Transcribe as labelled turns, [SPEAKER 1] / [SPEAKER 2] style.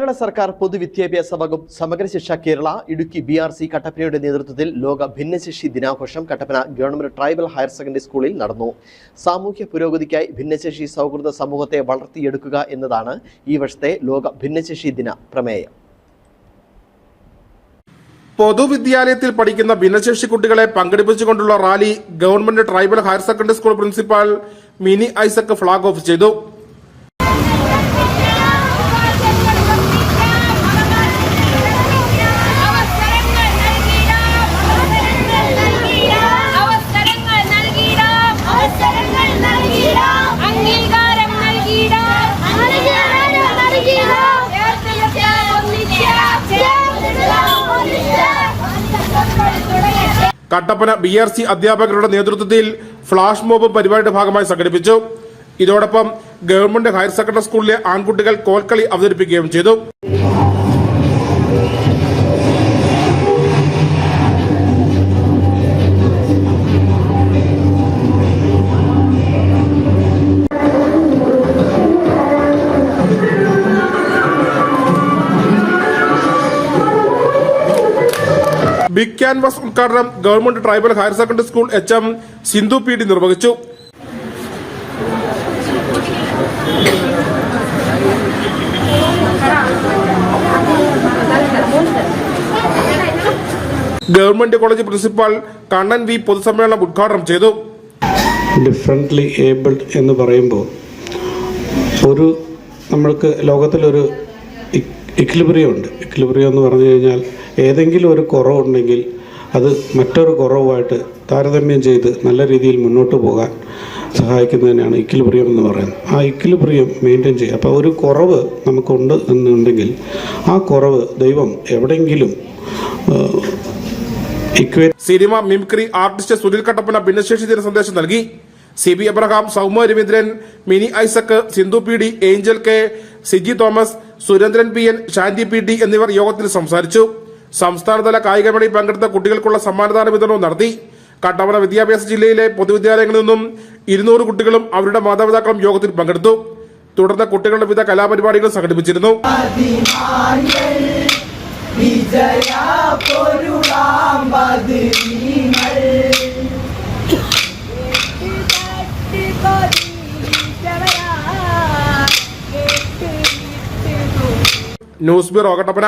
[SPEAKER 1] കേരള സർക്കാർ പൊതുവിദ്യാഭ്യാസ വകുപ്പ് Samagra Shiksha Kerala Idukki B R C കട്ടപ്പനയുടെ നേതൃത്വത്തിൽ ലോക ഭിന്നശേഷി ദിനാഘോഷം Kattappana government tribal higher secondary സ്കൂളിൽ നടന്നു. സാമൂഹ്യ പുരോഗതിക്കായി ഭിന്നശേഷി സൗഹൃദ സമൂഹത്തെ വളർത്തിയെടുക്കുക എന്നതാണ് ഈ വർഷത്തെ ലോക ഭിന്നശേഷി ദിന പ്രമേയം.
[SPEAKER 2] പൊതുവിദ്യാലയത്തിൽ പഠിക്കുന്ന ഭിന്നശേഷി കുട്ടികളെ പങ്കെടുപ്പിച്ചുകൊണ്ടുള്ള rally government tribal higher secondary school principal Mini Isaac flag off ചെയ്തു. കട്ടപ്പന ബി ആർ സി അധ്യാപകരുടെ നേതൃത്വത്തിൽ ഫ്ലാഷ് മോബ് പരിപാടിയുടെ ഭാഗമായി സംഘടിപ്പിച്ചു. ഇതോടൊപ്പം ഗവൺമെന്റ് ഹയർ സെക്കൻഡറി സ്കൂളിലെ ആൺകുട്ടികൾ കോൽക്കളി അവതരിപ്പിക്കുകയും ചെയ്തു. ബിഗ് ക്യാൻവാസ് ഉദ്ഘാടനം government tribal higher secondary school H M Sindhu P D നിർവഹിച്ചു. Government college principal Kannan V പൊതുസമ്മേളനം ഉദ്ഘാടനം ചെയ്തു.
[SPEAKER 3] ഡിഫറന്റ്ലി ഏബിൾഡ് എന്ന് പറയുമ്പോൾ ഒരു നമ്മൾക്ക് ലോകത്തിലൊരു ഇക്ലിബ്രിയം ഉണ്ട്. ഇക്ലിബ്രിയം എന്ന് പറഞ്ഞു കഴിഞ്ഞാൽ ഏതെങ്കിലും ഒരു കുറവുണ്ടെങ്കിൽ അത് മറ്റൊരു കുറവുമായിട്ട് താരതമ്യം ചെയ്ത് നല്ല രീതിയിൽ മുന്നോട്ട് പോകാൻ സഹായിക്കുന്നതിനാണ് ഇക്ലിബ്രിയം എന്ന് പറയുന്നത്. ആ ഇക്ലിബ്രിയം മെയിന്റെയിൻ ചെയ്യുക. അപ്പോൾ ഒരു കുറവ് നമുക്കുണ്ട് എന്നുണ്ടെങ്കിൽ ആ കുറവ് ദൈവം എവിടെയെങ്കിലും
[SPEAKER 2] cinema mimicry artist Sunil Kattappana ഭിന്നശേഷി ദിന സന്ദേശം നൽകി. C B Abraham Soumya Raveendran Mini Isaac Sindhu P D Angel K Siji Thomas Surendran P N Shanthi P D എന്നിവർ യോഗത്തിൽ സംസാരിച്ചു. സംസ്ഥാനതല കായികമേളയിൽ പങ്കെടുത്ത കുട്ടികൾക്കുള്ള സമ്മാനദാന വിതരണവും നടത്തി. കട്ടപ്പന വിദ്യാഭ്യാസ ജില്ലയിലെ പൊതുവിദ്യാലയങ്ങളിൽ നിന്നും ഇരുന്നൂറ് കുട്ടികളും അവരുടെ മാതാപിതാക്കളും യോഗത്തിൽ പങ്കെടുത്തു. തുടർന്ന് കുട്ടികളുടെ വിവിധ കലാപരിപാടികൾ സംഘടിപ്പിച്ചിരുന്നു. News bureau Kattappana